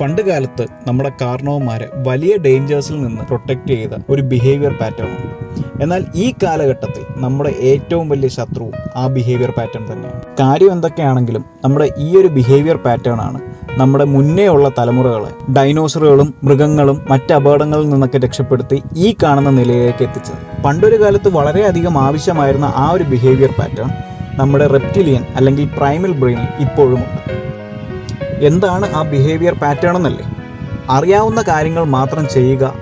പണ്ട് കാലത്ത് നമ്മുടെ കാരണവന്മാരെ വലിയ ഡേഞ്ചേഴ്സിൽ നിന്ന് പ്രൊട്ടക്റ്റ് ചെയ്ത ഒരു ബിഹേവിയർ പാറ്റേൺ ഉണ്ട്. എന്നാൽ ഈ കാലഘട്ടത്തിൽ നമ്മുടെ ഏറ്റവും വലിയ ശത്രുവും ആ ബിഹേവിയർ പാറ്റേൺ തന്നെയാണ്. കാര്യം എന്തൊക്കെയാണെങ്കിലും നമ്മുടെ ഈ ഒരു ബിഹേവിയർ പാറ്റേൺ ആണ് നമ്മുടെ മുന്നേ ഉള്ള തലമുറകളെ ഡൈനോസറുകളും മൃഗങ്ങളും മറ്റ് അപകടങ്ങളിൽ നിന്നൊക്കെ രക്ഷപ്പെടുത്തി ഈ കാണുന്ന നിലയിലേക്ക് എത്തിച്ചത്. പണ്ടൊരു കാലത്ത് വളരെയധികം ആവശ്യമായിരുന്ന ആ ഒരു ബിഹേവിയർ പാറ്റേൺ നമ്മുടെ റെപ്റ്റിലിയൻ അല്ലെങ്കിൽ പ്രൈമൽ ബ്രെയിനിൽ ഇപ്പോഴുമുണ്ട്. എന്താണ് ആ ബിഹേവിയർ പാറ്റേൺ എന്നല്ലേ? അറിയാവുന്ന കാര്യങ്ങൾ മാത്രം ചെയ്യുക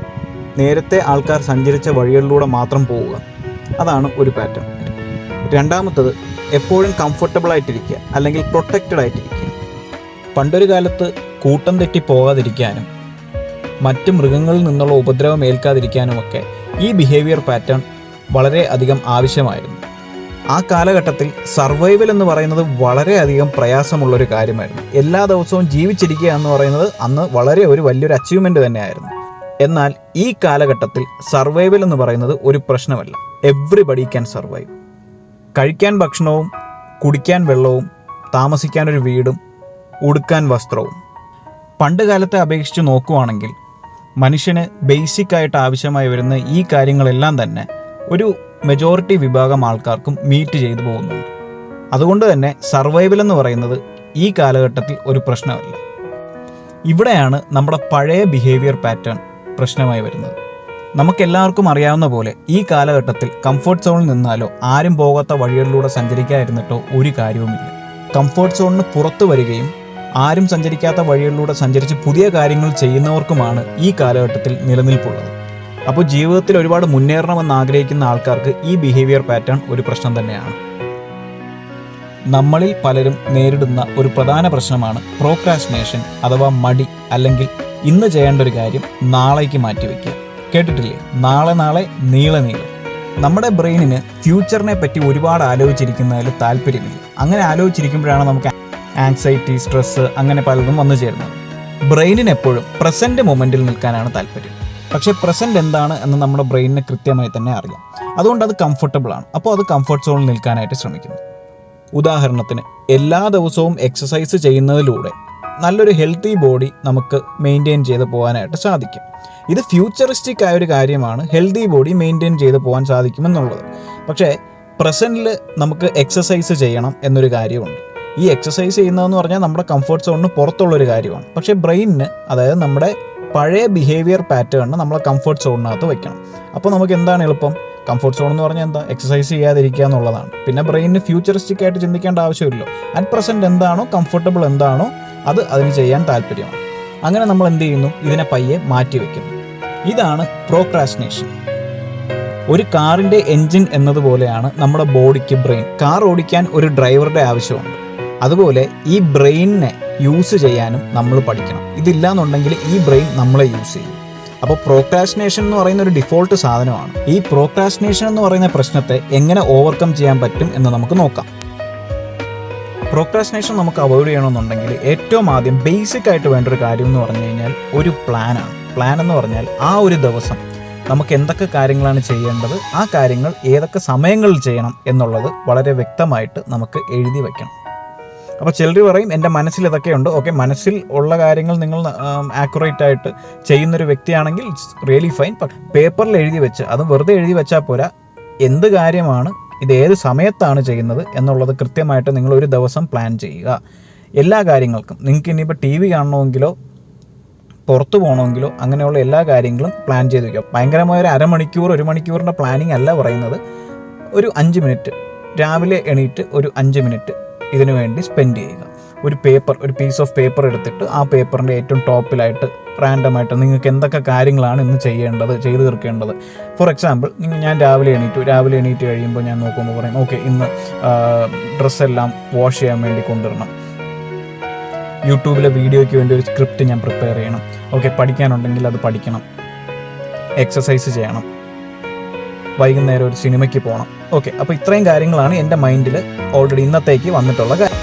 നേരത്തെ ആൾക്കാർ സഞ്ചരിച്ച വഴികളിലൂടെ മാത്രം പോവുക. അതാണ് ഒരു പാറ്റേൺ രണ്ടാമത്തത് എപ്പോഴും കംഫർട്ടബിൾ ആയിട്ടിരിക്കുക അല്ലെങ്കിൽ പ്രൊട്ടക്റ്റഡ് ആയിട്ടിരിക്കുക. പണ്ടൊരു കാലത്ത് കൂട്ടം തെറ്റി പോകാതിരിക്കാനും മറ്റ് മൃഗങ്ങളിൽ നിന്നുള്ള ഉപദ്രവം ഏൽക്കാതിരിക്കാനുമൊക്കെ ഈ ബിഹേവിയർ പാറ്റേൺ വളരെ അധികം ആവശ്യമായിരുന്നു. ആ കാലഘട്ടത്തിൽ സർവൈവൽ എന്ന് പറയുന്നത് വളരെയധികം പ്രയാസമുള്ളൊരു കാര്യമായിരുന്നു. എല്ലാ ദിവസവും ജീവിച്ചിരിക്കുക എന്ന് പറയുന്നത് അന്ന് വളരെ ഒരു വലിയൊരു അച്ചീവ്മെന്റ് തന്നെയായിരുന്നു. എന്നാൽ ഈ കാലഘട്ടത്തിൽ സർവൈവൽ എന്ന് പറയുന്നത് ഒരു പ്രശ്നമല്ല. എവ്രിബഡി ക്യാൻ സർവൈവ് കഴിക്കാൻ ഭക്ഷണവും കുടിക്കാൻ വെള്ളവും താമസിക്കാൻ ഒരു വീടും ഉടുക്കാൻ വസ്ത്രവും. പണ്ട് കാലത്തെ അപേക്ഷിച്ച് നോക്കുവാണെങ്കിൽ മനുഷ്യന് ബേസിക്കായിട്ട് ആവശ്യമായി വരുന്ന ഈ കാര്യങ്ങളെല്ലാം തന്നെ ഒരു മെജോറിറ്റി വിഭാഗം ആൾക്കാർക്കും മീറ്റ് ചെയ്തു പോകുന്നുണ്ട്. അതുകൊണ്ട് തന്നെ സർവൈവൽ എന്ന് പറയുന്നത് ഈ കാലഘട്ടത്തിൽ ഒരു പ്രശ്നമല്ല. ഇവിടെയാണ് നമ്മുടെ പഴയ ബിഹേവിയർ പാറ്റേൺ പ്രശ്നമായി വരുന്നത്. നമുക്കെല്ലാവർക്കും അറിയാവുന്ന പോലെ ഈ കാലഘട്ടത്തിൽ കംഫർട്ട് സോണിൽ നിന്നാലോ ആരും പോകാത്ത വഴികളിലൂടെ സഞ്ചരിക്കാതിരുന്നിട്ടോ ഒരു കാര്യവുമില്ല. കംഫർട്ട് സോണിന് പുറത്തു വരികയും ആരും സഞ്ചരിക്കാത്ത വഴികളിലൂടെ സഞ്ചരിച്ച് പുതിയ കാര്യങ്ങൾ ചെയ്യുന്നവർക്കുമാണ് ഈ കാലഘട്ടത്തിൽ നിലനിൽപ്പുള്ളത്. അപ്പോൾ ജീവിതത്തിൽ ഒരുപാട് മുന്നേറണമെന്ന് ആഗ്രഹിക്കുന്ന ആൾക്കാർക്ക് ഈ ബിഹേവിയർ പാറ്റേൺ ഒരു പ്രശ്നം തന്നെയാണ്. നമ്മളിൽ പലരും നേരിടുന്ന ഒരു പ്രധാന പ്രശ്നമാണ് പ്രോക്രാസ്റ്റിനേഷൻ അഥവാ മടി അല്ലെങ്കിൽ ഇന്ന് ചെയ്യേണ്ട ഒരു കാര്യം നാളേക്ക് മാറ്റിവെക്കുക കേട്ടിട്ടില്ലേ? നാളെ നാളെ നീളെ നീളെ. നമ്മുടെ ബ്രെയിനിന് ഫ്യൂച്ചറിനെ പറ്റി ഒരുപാട് ആലോചിച്ചിരിക്കുന്നതിൽ താല്പര്യമില്ല. അങ്ങനെ ആലോചിച്ചിരിക്കുമ്പോഴാണ് നമുക്ക് ആങ്സൈറ്റി സ്ട്രെസ് അങ്ങനെ പലതും വന്നു ചേരുന്നത്. ബ്രെയിനിന് എപ്പോഴും പ്രസന്റ് മൊമെന്റിൽ നിൽക്കാനാണ് താല്പര്യം. പക്ഷേ പ്രസന്റ് എന്താണ് എന്ന് നമ്മുടെ ബ്രെയിനിന് കൃത്യമായി തന്നെ അറിയാം. അതുകൊണ്ട് അത് കംഫർട്ടബിൾ ആണ്. അപ്പോൾ അത് കംഫർട്ട് സോണിൽ നിൽക്കാനായിട്ട് ശ്രമിക്കുന്നു. ഉദാഹരണത്തിന് എല്ലാ ദിവസവും എക്സസൈസ് ചെയ്യുന്നതിലൂടെ നല്ലൊരു ഹെൽത്തി ബോഡി നമുക്ക് മെയിന്റെയിൻ ചെയ്ത് പോകാനായിട്ട് സാധിക്കും. ഇത് ഫ്യൂച്ചറിസ്റ്റിക് ആയ ഒരു കാര്യമാണ്. ഹെൽത്തി ബോഡി മെയിന്റെയിൻ ചെയ്ത് പോകാൻ സാധിക്കുമെന്നുള്ളത്. പക്ഷേ പ്രസന്റിൽ നമുക്ക് എക്സസൈസ് ചെയ്യണം എന്നൊരു കാര്യമുണ്ട്. ഈ എക്സസൈസ് ചെയ്യുന്നതെന്ന് പറഞ്ഞാൽ നമ്മുടെ കംഫർട്ട് സോണിന് പുറത്തുള്ളൊരു കാര്യമാണ്. പക്ഷേ ബ്രെയിനിന് അതായത് നമ്മുടെ പഴയ ബിഹേവിയർ പാറ്റേൺ നമ്മൾ കംഫർട്ട് സോണിനകത്ത് വെക്കണം. അപ്പോൾ നമുക്ക് എന്താണ് എളുപ്പം? കംഫർട്ട് സോൺ എന്ന് പറഞ്ഞാൽ എന്താ? എക്സസൈസ് ചെയ്യാതിരിക്കുക എന്നുള്ളതാണ്. പിന്നെ ബ്രെയിനിന് ഫ്യൂച്ചറിസ്റ്റിക് ആയിട്ട് ചിന്തിക്കേണ്ട ആവശ്യമില്ലല്ലോ. അറ്റ് പ്രസന്റ് എന്താണോ കംഫർട്ടബിൾ എന്താണോ അത് അതിന് ചെയ്യാൻ താല്പര്യമാണ്. അങ്ങനെ നമ്മൾ എന്ത് ചെയ്യുന്നു? ഇതിനെ പയ്യെ മാറ്റി വയ്ക്കുന്നു ഇതാണ് പ്രോക്രാസ്റ്റിനേഷൻ ഒരു കാറിന്റെ എൻജിൻ എന്നതുപോലെയാണ് നമ്മുടെ ബോഡിക്ക് ബ്രെയിൻ കാർ ഓടിക്കാൻ ഒരു ഡ്രൈവറുടെ ആവശ്യമുണ്ട്. അതുപോലെ ഈ ബ്രെയിനിനെ യൂസ് ചെയ്യാനും നമ്മൾ പഠിക്കണം. ഇതില്ല എന്നുണ്ടെങ്കിൽ ഈ ബ്രെയിൻ നമ്മളെ യൂസ് ചെയ്യും. അപ്പോൾ പ്രോക്രാസ്റ്റിനേഷൻ എന്ന് പറയുന്ന ഒരു ഡിഫോൾട്ട് സാധനമാണ്. ഈ പ്രോക്രാസ്റ്റിനേഷൻ എന്ന് പറയുന്ന പ്രശ്നത്തെ എങ്ങനെ ഓവർകം ചെയ്യാൻ പറ്റും എന്ന് നമുക്ക് നോക്കാം. പ്രോക്രാസ്റ്റിനേഷൻ നമുക്ക് അവോയ്ഡ് ചെയ്യണമെന്നുണ്ടെങ്കിൽ ഏറ്റവും ആദ്യം ബേസിക് ആയിട്ട് വേണ്ട ഒരു കാര്യം എന്ന് പറഞ്ഞു കഴിഞ്ഞാൽ ഒരു പ്ലാനാണ് പ്ലാൻ എന്ന് പറഞ്ഞാൽ ആ ഒരു ദിവസം നമുക്ക് എന്തൊക്കെ കാര്യങ്ങളാണ് ചെയ്യേണ്ടത് ആ കാര്യങ്ങൾ ഏതൊക്കെ സമയങ്ങളിൽ ചെയ്യണം എന്നുള്ളത് വളരെ വ്യക്തമായിട്ട് നമുക്ക് എഴുതി വെക്കണം. അപ്പോൾ ചിലർ പറയും എന്റെ മനസ്സിൽ ഇതൊക്കെയുണ്ട്. ഓക്കെ മനസ്സിൽ ഉള്ള കാര്യങ്ങൾ നിങ്ങൾ ആക്യുറേറ്റ് ആയിട്ട് ചെയ്യുന്നൊരു വ്യക്തിയാണെങ്കിൽ ഇറ്റ്സ് റിയലി ഫൈൻ. പേപ്പറിൽ എഴുതി വെച്ച് അത് വെറുതെ എഴുതി വെച്ചാൽ പോരാ. എന്ത് കാര്യമാണ് ഇത് ഏത് സമയത്താണ് ചെയ്യുന്നത് എന്നുള്ളത് കൃത്യമായിട്ട് നിങ്ങൾ ഒരു ദിവസം പ്ലാൻ ചെയ്യുക. എല്ലാ കാര്യങ്ങൾക്കും നിങ്ങൾക്ക് ഇനിയിപ്പോൾ ടി വി കാണണമെങ്കിലോ പുറത്തു പോകണമെങ്കിലോ അങ്ങനെയുള്ള എല്ലാ കാര്യങ്ങളും പ്ലാൻ ചെയ്ത് വയ്ക്കുക ഭയങ്കരമായ ഒരു അരമണിക്കൂർ ഒരു മണിക്കൂറിന്റെ പ്ലാനിങ് അല്ല പറയുന്നത്. ഒരു അഞ്ച് മിനിറ്റ് രാവിലെ എണീറ്റ് ഒരു അഞ്ച് മിനിറ്റ് ഇതിനു വേണ്ടി സ്പെൻഡ് ചെയ്യുക. ഒരു പേപ്പർ ഒരു പീസ് ഓഫ് പേപ്പർ എടുത്തിട്ട് ആ പേപ്പറിന്റെ ഏറ്റവും ടോപ്പിലായിട്ട് റാൻഡമായിട്ട് നിങ്ങൾക്ക് എന്തൊക്കെ കാര്യങ്ങളാണ് ഇന്ന് ചെയ്യേണ്ടത് ചെയ്തു തീർക്കേണ്ടത്. ഫോർ എക്സാമ്പിൾ ഞാൻ രാവിലെ എണീറ്റു. രാവിലെ എണീറ്റ് കഴിയുമ്പോൾ ഞാൻ നോക്കുമ്പോൾ പറയും ഓക്കെ ഇന്ന് ഡ്രസ്സെല്ലാം വാഷ് ചെയ്യാൻ വേണ്ടി കൊണ്ടുവരണം. യൂട്യൂബിലെ വീഡിയോയ്ക്ക് വേണ്ടി ഒരു സ്ക്രിപ്റ്റ് ഞാൻ പ്രിപ്പയർ ചെയ്യണം. ഓക്കെ പഠിക്കാനുണ്ടെങ്കിൽ അത് പഠിക്കണം. എക്സസൈസ് ചെയ്യണം. വൈകുന്നേരം ഒരു സിനിമയ്ക്ക് പോകണം ഓക്കെ അപ്പോൾ ഇത്രയും കാര്യങ്ങളാണ് എന്റെ മൈൻഡിൽ ഓൾറെഡി ഇന്നത്തേക്ക് വന്നിട്ടുള്ള കാര്യം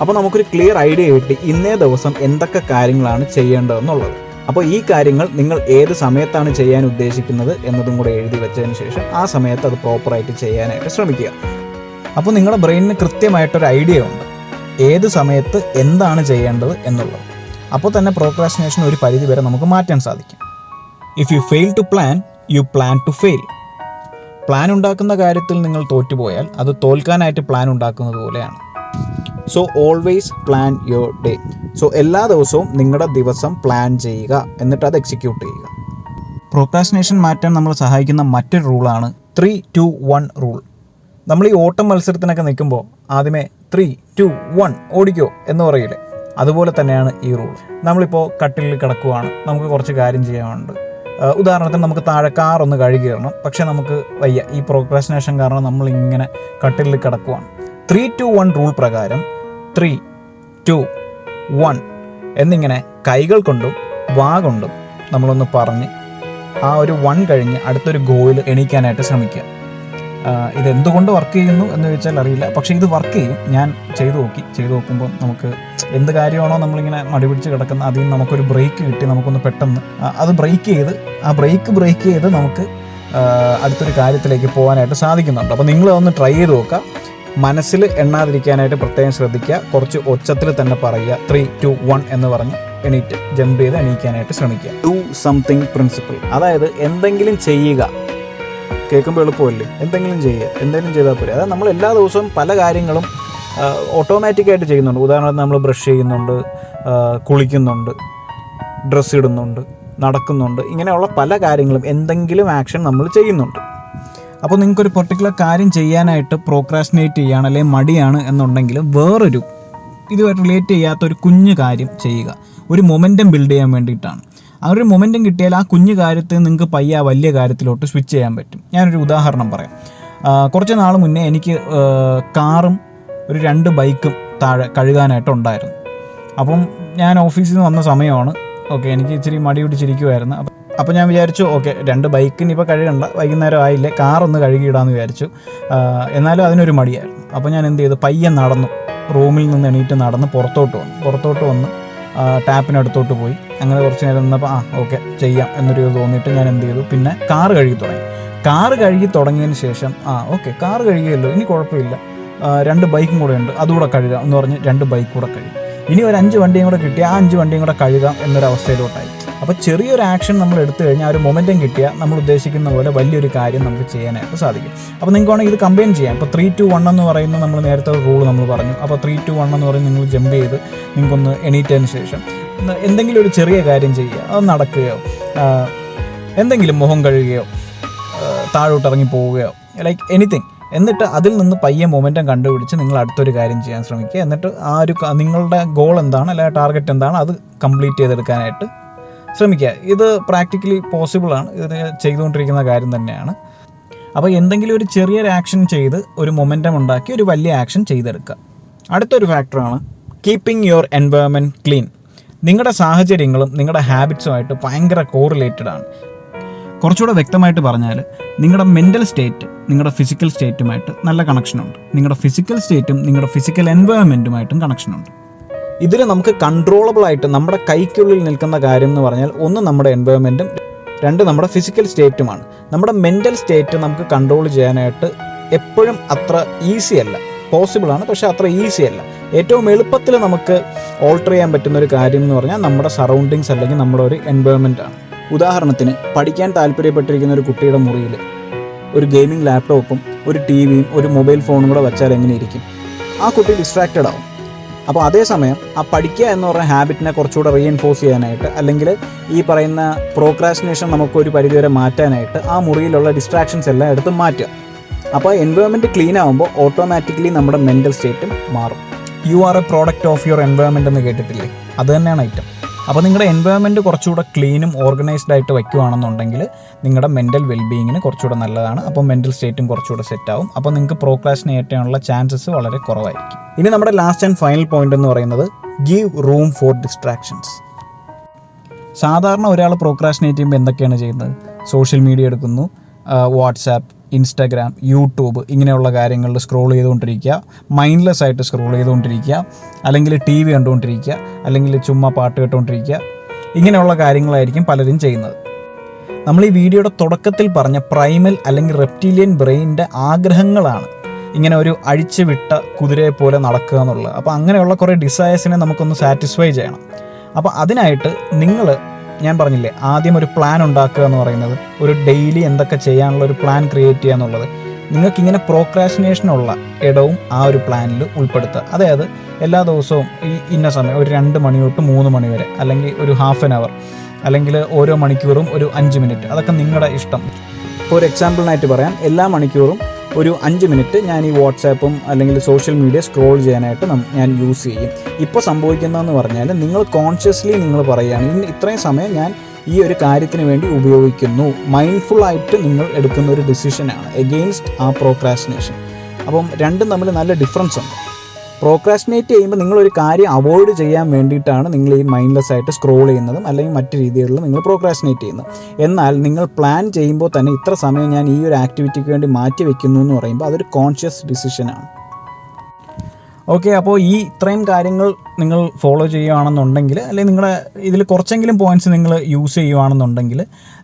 അപ്പോൾ നമുക്കൊരു ക്ലിയർ ഐഡിയ കിട്ടി ഇന്നേ ദിവസം എന്തൊക്കെ കാര്യങ്ങളാണ് ചെയ്യേണ്ടതെന്നുള്ളത്. അപ്പോൾ ഈ കാര്യങ്ങൾ നിങ്ങൾ ഏത് സമയത്താണ് ചെയ്യാൻ ഉദ്ദേശിക്കുന്നത് എന്നതും കൂടെ എഴുതി വെച്ചതിന് ശേഷം ആ സമയത്ത് അത് പ്രോപ്പറായിട്ട് ചെയ്യാനായിട്ട് ശ്രമിക്കുക. അപ്പോൾ നിങ്ങളുടെ ബ്രെയിനിന് കൃത്യമായിട്ടൊരു ഐഡിയ ഉണ്ട്. ഏത് സമയത്ത് എന്താണ് ചെയ്യേണ്ടത് എന്നുള്ളത്. അപ്പോൾ തന്നെ പ്രോക്രാസ്റ്റിനേഷൻ ഒരു പരിധി വരെ നമുക്ക് മാറ്റാൻ സാധിക്കും. If you fail to plan you plan to fail plan ഉണ്ടാക്കുന്ന കാര്യത്തിൽ നിങ്ങൾ തോറ്റുപോയാൽ അത് തോൽക്കാനായിട്ട് പ്ലാൻ ഉണ്ടാക്കുന്നത് പോലെയാണ്. So always plan your day so എല്ലാ ദിവസവും നിങ്ങളുടെ ദിവസം പ്ലാൻ ചെയ്യുക. എന്നിട്ട് അത് എക്സിക്യൂട്ട് ചെയ്യുക. പ്രോക്രാസിനേഷൻ മാറ്റാൻ നമ്മൾ സഹായിക്കുന്ന മറ്റൊരു റൂളാണ് ത്രീ ടു വൺ റൂൾ നമ്മൾ ഈ ഓട്ടം മത്സരത്തിനൊക്കെ നിൽക്കുമ്പോൾ ആദ്യമേ ത്രീ ടു വൺ ഓടിക്കോ എന്ന് പറയില്ലേ? അതുപോലെ തന്നെയാണ് ഈ റൂൾ നമ്മളിപ്പോൾ കട്ടിലിൽ കിടക്കുവാണ്. നമുക്ക് കുറച്ച് കാര്യം ചെയ്യാനുണ്ട്. ഉദാഹരണത്തിന് നമുക്ക് താഴെ കാർ ഒന്ന് കഴുകി ഇടണം. പക്ഷേ നമുക്ക് വയ്യ. ഈ പ്രോക്രാസിനേഷൻ കാരണം നമ്മൾ ഇങ്ങനെ കട്ടിലിൽ കിടക്കുവാണ്. ത്രീ ടു വൺ റൂൾ പ്രകാരം ത്രീ ടു വൺ എന്നിങ്ങനെ കൈകൾ കൊണ്ടും വാ കൊണ്ടും നമ്മളൊന്ന് പറഞ്ഞ് ആ ഒരു വൺ കഴിഞ്ഞ് അടുത്തൊരു ഗോയിൽ എണീക്കാനായിട്ട് ശ്രമിക്കുക. ഇതെന്തുകൊണ്ട് വർക്ക് ചെയ്യുന്നു എന്ന് ചോദിച്ചാൽ അറിയില്ല. പക്ഷേ ഇത് വർക്ക് ചെയ്യും. ഞാൻ ചെയ്തു നോക്കി. ചെയ്തു നോക്കുമ്പോൾ നമുക്ക് എന്ത് കാര്യമാണോ നമ്മളിങ്ങനെ മടി പിടിച്ച് കിടക്കുന്ന അതിൽ നിന്ന് നമുക്കൊരു ബ്രേക്ക് കിട്ടി നമുക്കൊന്ന് പെട്ടെന്ന് അത് ബ്രേക്ക് ചെയ്ത് ആ ബ്രേക്ക് ബ്രേക്ക് ചെയ്ത് നമുക്ക് അടുത്തൊരു കാര്യത്തിലേക്ക് പോകാനായിട്ട് സാധിക്കുന്നുണ്ട്. അപ്പോൾ നിങ്ങൾ ഒന്ന് ട്രൈ ചെയ്ത് നോക്കുക. മനസ്സിൽ എണ്ണാതിരിക്കാനായിട്ട് പ്രത്യേകം ശ്രദ്ധിക്കുക. കുറച്ച് ഒച്ചത്തിൽ തന്നെ പറയുക. ത്രീ ടു വൺ എന്ന് പറഞ്ഞ് എണീറ്റ് ജമ്പ് ചെയ്ത് എണീക്കാനായിട്ട് ശ്രമിക്കുക. ഡു സംതിങ് പ്രിൻസിപ്പിൾ അതായത് എന്തെങ്കിലും ചെയ്യുക. കേൾക്കുമ്പോൾ എളുപ്പമല്ലേ? എന്തെങ്കിലും ചെയ്യുക. എന്തെങ്കിലും ചെയ്താൽ പോരെ. അതായത് നമ്മൾ എല്ലാ ദിവസവും പല കാര്യങ്ങളും ഓട്ടോമാറ്റിക്കായിട്ട് ചെയ്യുന്നുണ്ട്. ഉദാഹരണത്തിന് നമ്മൾ ബ്രഷ് ചെയ്യുന്നുണ്ട് കുളിക്കുന്നുണ്ട് ഡ്രസ്സ് ഇടുന്നുണ്ട് നടക്കുന്നുണ്ട് ഇങ്ങനെയുള്ള പല കാര്യങ്ങളും എന്തെങ്കിലും ആക്ഷൻ നമ്മൾ ചെയ്യുന്നുണ്ട്. അപ്പോൾ നിങ്ങൾക്കൊരു പെർട്ടിക്കുലർ കാര്യം ചെയ്യാനായിട്ട് പ്രോക്രാസ്റ്റിനേറ്റ് ചെയ്യുകയാണ് അല്ലെങ്കിൽ മടിയാണ് എന്നുണ്ടെങ്കിൽ വേറൊരു ഇതുമായിട്ട് റിലേറ്റ് ചെയ്യാത്ത ഒരു കുഞ്ഞു കാര്യം ചെയ്യുക. ഒരു മൊമെന്റം ബിൽഡ് ചെയ്യാൻ വേണ്ടിയിട്ടാണ്. ആ ഒരു മൊമെന്റം കിട്ടിയാൽ ആ കുഞ്ഞു കാര്യത്തിൽ നിങ്ങൾക്ക് പയ്യ വലിയ കാര്യത്തിലോട്ട് സ്വിച്ച് ചെയ്യാൻ പറ്റും. ഞാനൊരു ഉദാഹരണം പറയാം. കുറച്ച് നാൾ മുന്നേ എനിക്ക് കാറും ഒരു രണ്ട് ബൈക്കും താഴെ കഴുകാനായിട്ട് ഉണ്ടായിരുന്നു. അപ്പം ഞാൻ ഓഫീസിൽ നിന്ന് വന്ന സമയമാണ്. ഓക്കെ എനിക്ക് ഇച്ചിരി മടി പിടിച്ചിരിക്കുമായിരുന്നു അപ്പം അപ്പോൾ ഞാൻ വിചാരിച്ചു ഓക്കെ രണ്ട് ബൈക്കിന് ഇപ്പോൾ കഴുകണ്ട വൈകുന്നേരം ആയില്ലേ കാറൊന്ന് കഴുകിയിടാമെന്ന് വിചാരിച്ചു. എന്നാലും അതിനൊരു മടിയായിരുന്നു. അപ്പോൾ ഞാൻ എന്ത് ചെയ്തു പയ്യെ നടന്നു. റൂമിൽ നിന്ന് എണീറ്റ് നടന്ന് പുറത്തോട്ട് വന്നു. പുറത്തോട്ട് വന്ന് ടാപ്പിനടുത്തോട്ട് പോയി. അങ്ങനെ കുറച്ച് നേരം നിന്നപ്പോൾ ആ ഓക്കെ ചെയ്യാം എന്നൊരു ഇത് തോന്നിയിട്ട് ഞാൻ എന്ത് ചെയ്തു. പിന്നെ കാറ് കഴുകി തുടങ്ങി. കാറ് കഴുകി തുടങ്ങിയതിന് ശേഷം ആ ഓക്കെ കാറ് കഴുകിയല്ലോ ഇനി കുഴപ്പമില്ല. രണ്ട് ബൈക്കും കൂടെ ഉണ്ട്. അതുകൂടെ കഴുകാം എന്ന് പറഞ്ഞ് രണ്ട് ബൈക്ക് കൂടെ കഴുകും. ഇനി ഒരു അഞ്ച് വണ്ടിയും കൂടെ കിട്ടിയാൽ ആ അഞ്ച് വണ്ടിയും കൂടെ കഴുകാം എന്നൊരവസ്ഥയിലോട്ടായി. അപ്പോൾ ചെറിയൊരു ആക്ഷൻ നമ്മൾ എടുത്തു കഴിഞ്ഞാൽ ഒരു മൊമെന്റം കിട്ടിയാൽ നമ്മൾ ഉദ്ദേശിക്കുന്ന പോലെ വലിയൊരു കാര്യം നമുക്ക് ചെയ്യാനായിട്ട് സാധിക്കും. അപ്പോൾ നിങ്ങൾക്ക് വേണമെങ്കിൽ ഇത് കമ്പൈൻ ചെയ്യാം. ഇപ്പോൾ ത്രീ ടു വൺ എന്ന് പറയുന്ന നമ്മൾ നേരത്തെ റൂൾ നമ്മൾ പറഞ്ഞു. അപ്പോൾ ത്രീ ടു വൺ എന്ന് പറയുന്നത് നിങ്ങൾ ജമ്പ് ചെയ്ത് നിങ്ങൾക്കൊന്ന് എണീറ്റതിന് ശേഷം എന്തെങ്കിലും ഒരു ചെറിയ കാര്യം ചെയ്യുക. അത് നടക്കുകയോ എന്തെങ്കിലും മുഖം കഴുകുകയോ താഴോട്ട് ഇറങ്ങി പോവുകയോ ലൈക്ക് എനിത്തിങ് എന്നിട്ട് അതിൽ നിന്ന് പയ്യെ മൊമെന്റം കണ്ടുപിടിച്ച് നിങ്ങൾ അടുത്തൊരു കാര്യം ചെയ്യാൻ ശ്രമിക്കുക. എന്നിട്ട് ആ ഒരു നിങ്ങളുടെ ഗോൾ എന്താണ് അല്ലെങ്കിൽ ടാർഗറ്റ് എന്താണ് അത് കംപ്ലീറ്റ് ചെയ്തെടുക്കാനായിട്ട് ശ്രമിക്കുക. ഇത് പ്രാക്ടിക്കലി പോസിബിളാണ് ഇത് ചെയ്തുകൊണ്ടിരിക്കുന്ന കാര്യം തന്നെയാണ്. അപ്പോൾ എന്തെങ്കിലും ഒരു ചെറിയൊരു ആക്ഷൻ ചെയ്ത് ഒരു മൊമെന്റം ഉണ്ടാക്കി ഒരു വലിയ ആക്ഷൻ ചെയ്തെടുക്കുക. അടുത്തൊരു ഫാക്ടറാണ് കീപ്പിംഗ് യുവർ എൻവയറമെന്റ് ക്ലീൻ നിങ്ങളുടെ സാഹചര്യങ്ങളും നിങ്ങളുടെ ഹാബിറ്റ്സുമായിട്ട് ഭയങ്കര കോറിലേറ്റഡ് ആണ്. കുറച്ചുകൂടെ വ്യക്തമായിട്ട് പറഞ്ഞാൽ നിങ്ങളുടെ മെന്റൽ സ്റ്റേറ്റ് നിങ്ങളുടെ ഫിസിക്കൽ സ്റ്റേറ്റുമായിട്ട് നല്ല കണക്ഷനുണ്ട് നിങ്ങളുടെ ഫിസിക്കൽ സ്റ്റേറ്റും നിങ്ങളുടെ ഫിസിക്കൽ എൻവയോൺമെന്റുമായിട്ടും കണക്ഷനുണ്ട് ഇതിൽ നമുക്ക് കൺട്രോളബിൾ ആയിട്ട് നമ്മുടെ കൈക്കുള്ളിൽ നിൽക്കുന്ന കാര്യം എന്ന് പറഞ്ഞാൽ ഒന്ന് നമ്മുടെ എൻവയോൺമെന്റും രണ്ട് നമ്മുടെ ഫിസിക്കൽ സ്റ്റേറ്റുമാണ് നമ്മുടെ മെന്റൽ സ്റ്റേറ്റ് നമുക്ക് കൺട്രോൾ ചെയ്യാനായിട്ട് എപ്പോഴും അത്ര ഈസി അല്ല. പോസിബിളാണ് പക്ഷേ അത്ര ഈസി അല്ല. ഏറ്റവും എളുപ്പത്തിൽ നമുക്ക് ഓൾട്ടർ ചെയ്യാൻ പറ്റുന്ന ഒരു കാര്യം എന്ന് പറഞ്ഞാൽ നമ്മുടെ സറൗണ്ടിങ്സ് അല്ലെങ്കിൽ നമ്മുടെ ഒരു എൻവയോൺമെന്റ് ആണ്. ഉദാഹരണത്തിന് പഠിക്കാൻ താല്പര്യപ്പെട്ടിരിക്കുന്ന ഒരു കുട്ടിയുടെ മുറിയിൽ ഒരു ഗെയിമിംഗ് ലാപ്ടോപ്പും ഒരു ടി വിയും ഒരു മൊബൈൽ ഫോണും കൂടെ വെച്ചാൽ എങ്ങനെ ഇരിക്കും? ആ കുട്ടി ഡിസ്ട്രാക്റ്റഡ് ആവും. അപ്പോൾ അതേസമയം ആ പഠിക്കുക എന്ന് പറഞ്ഞ ഹാബിറ്റിനെ കുറച്ചുകൂടെ റീഎൻഫോഴ്സ് ചെയ്യാനായിട്ട് അല്ലെങ്കിൽ ഈ പറയുന്ന പ്രോക്രാസ്റ്റിനേഷൻ നമുക്കൊരു പരിധിവരെ മാറ്റാനായിട്ട് ആ മുറിയിലുള്ള ഡിസ്ട്രാക്ഷൻസ് എല്ലാം എടുത്ത് മാറ്റുക. അപ്പോൾ എൻവയോൺമെന്റ് ക്ലീൻ ആകുമ്പോൾ ഓട്ടോമാറ്റിക്കലി നമ്മുടെ മെന്റൽ സ്റ്റേറ്റും മാറും. You are a product of your environment എന്ന് കേട്ടിട്ടില്ലേ? അത് തന്നെയാണ് ഐറ്റം അപ്പോൾ നിങ്ങളുടെ എൻവയോൺമെന്റ് കുറച്ചുകൂടെ ക്ലീനും ഓർഗനൈസ്ഡ് ആയിട്ട് വയ്ക്കുകയാണെന്നുണ്ടെങ്കിൽ നിങ്ങളുടെ മെന്റൽ വെൽബീങ്ങിന് കുറച്ചുകൂടെ നല്ലതാണ്. അപ്പോൾ മെന്റൽ സ്റ്റേറ്റും കുറച്ചുകൂടെ സെറ്റ് ആവും. അപ്പോൾ നിങ്ങൾക്ക് പ്രോക്രാസ്റ്റിനേറ്റ് ചെയ്യാനുള്ള ചാൻസസ് വളരെ കുറവായിരിക്കും. ഇനി നമ്മുടെ ലാസ്റ്റ് ആൻഡ് ഫൈനൽ പോയിന്റ് എന്ന് പറയുന്നത് ഗീവ് റൂം ഫോർ ഡിസ്ട്രാക്ഷൻസ് സാധാരണ ഒരാൾ പ്രോക്രാസ്റ്റിനേറ്റ് ചെയ്യുമ്പോൾ എന്തൊക്കെയാണ് ചെയ്യുന്നത്? സോഷ്യൽ മീഡിയ എടുക്കുന്നു വാട്സാപ്പ് ഇൻസ്റ്റാഗ്രാം യൂട്യൂബ് ഇങ്ങനെയുള്ള കാര്യങ്ങളിൽ സ്ക്രോൾ ചെയ്തുകൊണ്ടിരിക്കുക. മൈൻഡ്ലെസ് ആയിട്ട് സ്ക്രോൾ ചെയ്തുകൊണ്ടിരിക്കുക. അല്ലെങ്കിൽ ടി വി കണ്ടുകൊണ്ടിരിക്കുക. അല്ലെങ്കിൽ ചുമ്മാ പാട്ട് കേട്ടുകൊണ്ടിരിക്കുക. ഇങ്ങനെയുള്ള കാര്യങ്ങളായിരിക്കും പലരും ചെയ്യുന്നത്. നമ്മൾ ഈ വീഡിയോയുടെ തുടക്കത്തിൽ പറഞ്ഞ പ്രൈമൽ അല്ലെങ്കിൽ റെപ്റ്റീലിയൻ ബ്രെയിനിന്റെ ആഗ്രഹങ്ങളാണ് ഇങ്ങനെ ഒരു അഴിച്ചുവിട്ട കുതിരയെ പോലെ നടക്കുക എന്നുള്ളത്. അപ്പോൾ അങ്ങനെയുള്ള കുറേ ഡിസയേഴ്സിനെ നമുക്കൊന്ന് സാറ്റിസ്ഫൈ ചെയ്യണം. അപ്പോൾ അതിനായിട്ട് നിങ്ങൾ ഞാൻ പറഞ്ഞില്ലേ ആദ്യം ഒരു പ്ലാൻ ഉണ്ടാക്കുക എന്ന് പറയുന്നത് ഒരു ഡെയിലി എന്തൊക്കെ ചെയ്യാനുള്ള ഒരു പ്ലാൻ ക്രിയേറ്റ് ചെയ്യുക എന്നുള്ളത്. നിങ്ങൾക്ക് ഇങ്ങനെ പ്രോക്രാസിനേഷനുള്ള ഇടവും ആ ഒരു പ്ലാനിൽ ഉൾപ്പെടുത്തുക. അതായത് എല്ലാ ദിവസവും ഈ ഇന്ന സമയം ഒരു രണ്ട് മണി തൊട്ട് മൂന്ന് മണി വരെ അല്ലെങ്കിൽ ഒരു ഹാഫ് ആൻ അവർ അല്ലെങ്കിൽ ഓരോ മണിക്കൂറും ഒരു അഞ്ച് മിനിറ്റ് അതൊക്കെ നിങ്ങളുടെ ഇഷ്ടം. ഇപ്പോൾ ഒരു എക്സാമ്പിളിനായിട്ട് പറയാം. എല്ലാ മണിക്കൂറും ഒരു അഞ്ച് മിനിറ്റ് ഞാൻ ഈ വാട്സാപ്പും അല്ലെങ്കിൽ സോഷ്യൽ മീഡിയ സ്ക്രോൾ ചെയ്യാനായിട്ട് ഞാൻ യൂസ് ചെയ്യും. ഇപ്പോൾ സംഭവിക്കുന്നതെന്ന് പറഞ്ഞാൽ നിങ്ങൾ കോൺഷ്യസ്ലി നിങ്ങൾ പറയുകയാണ് ഇന്ന് ഇത്രയും സമയം ഞാൻ ഈ ഒരു കാര്യത്തിന് വേണ്ടി ഉപയോഗിക്കുന്നു. മൈൻഡ്ഫുൾ ആയിട്ട് നിങ്ങൾ എടുക്കുന്ന ഒരു ഡിസിഷനാണ് എഗെയിൻസ്റ്റ് ആ പ്രോക്രാസിനേഷൻ അപ്പം രണ്ടും തമ്മിൽ നല്ല ഡിഫറൻസ് ഉണ്ട്. പ്രോക്രാസ്റ്റിനേറ്റ് ചെയ്യുമ്പോൾ നിങ്ങളൊരു കാര്യം അവോയ്ഡ് ചെയ്യാൻ വേണ്ടിയിട്ടാണ് നിങ്ങൾ ഈ മൈൻഡ്ലെസ് ആയിട്ട് സ്ക്രോൾ ചെയ്യുന്നതും അല്ലെങ്കിൽ മറ്റു രീതികളിലും നിങ്ങൾ പ്രോക്രാസ്റ്റിനേറ്റ് ചെയ്യുന്നത് എന്നാൽ നിങ്ങൾ പ്ലാൻ ചെയ്യുമ്പോൾ തന്നെ ഇത്ര സമയം ഞാൻ ഈ ഒരു ആക്ടിവിറ്റിക്ക് വേണ്ടി മാറ്റി വെക്കുന്നു എന്ന് പറയുമ്പോൾ അതൊരു കോൺഷ്യസ് ഡിസിഷനാണ് ഓക്കെ അപ്പോൾ ഈ ഇത്രയും കാര്യങ്ങൾ നിങ്ങൾ ഫോളോ ചെയ്യുകയാണെന്നുണ്ടെങ്കിൽ അല്ലെങ്കിൽ നിങ്ങളുടെ ഇതിൽ കുറച്ചെങ്കിലും പോയിന്റ്സ് നിങ്ങൾ യൂസ് ചെയ്യുകയാണെന്നുണ്ടെങ്കിൽ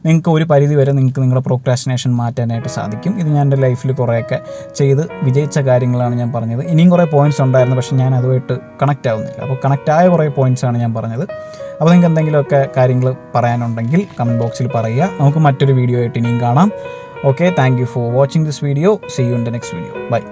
നിങ്ങൾക്ക് ഒരു പരിധി വരെ നിങ്ങൾക്ക് നിങ്ങളുടെ പ്രോക്രാസ്റ്റിനേഷൻ മാറ്റാനായിട്ട് സാധിക്കും. ഇത് ഞാൻ എന്റെ ലൈഫിൽ കുറേയൊക്കെ ചെയ്ത് വിജയിച്ച കാര്യങ്ങളാണ് ഞാൻ പറഞ്ഞത്. ഇനിയും കുറേ പോയിന്റ്സ് ഉണ്ടായിരുന്നു പക്ഷേ ഞാൻ അതുമായിട്ട് കണക്റ്റ് ആവുന്നില്ല. അപ്പോൾ കണക്റ്റ് ആയ കുറേ പോയിന്റ്സ് ആണ് ഞാൻ പറഞ്ഞത്. അപ്പോൾ നിങ്ങൾക്ക് എന്തെങ്കിലുമൊക്കെ കാര്യങ്ങൾ പറയാനുണ്ടെങ്കിൽ കമന്റ് ബോക്സിൽ പറയുക. നമുക്ക് മറ്റൊരു വീഡിയോ ആയിട്ട് ഇനിയും കാണാം. Okay thank you for watching this video see you in the next video bye